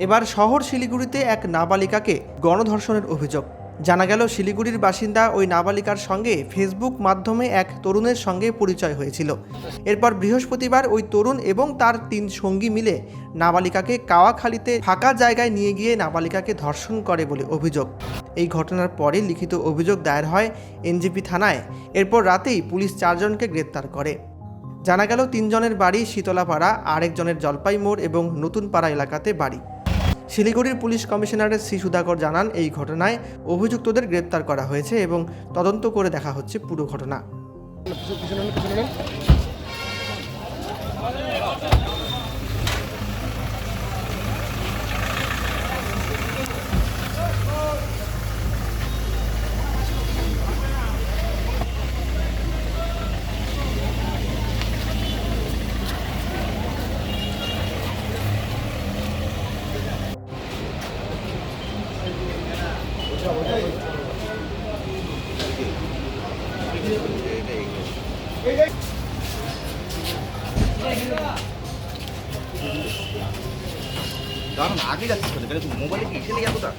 এবার শহর শিলিগুড়িতে এক নাবালিকাকে গণধর্ষণের অভিযোগ। জানা গেল, শিলিগুড়ির বাসিন্দা ওই নাবালিকার সঙ্গে ফেসবুক মাধ্যমে এক তরুণের সঙ্গে পরিচয় হয়েছিল। এরপর বৃহস্পতিবার ওই তরুণ এবং তার তিন সঙ্গী মিলে নাবালিকাকে কাওয়াখালীতে ফাঁকা জায়গায় নিয়ে গিয়ে নাবালিকাকে ধর্ষণ করে বলে অভিযোগ। এই ঘটনার পরে লিখিত অভিযোগ দায়ের হয় এনজিপি থানায়। এরপর রাতেই পুলিশ চারজনকে গ্রেপ্তার করে। জানা গেল, তিনজনের বাড়ি শীতলাপাড়া, আরেকজনের জলপাই মোড় এবং নতুনপাড়া এলাকাতে বাড়ি। শিলিগুড়ির পুলিশ কমিশনারের শ্রী সুধাকর জানান, এই ঘটনায় অভিযুক্তদের গ্রেপ্তার করা হয়েছে এবং তদন্ত করে দেখা হচ্ছে পুরো ঘটনা। দাঁড়ান আগে যাচ্ছিস মোবাইলে কি এসে নেই এতটা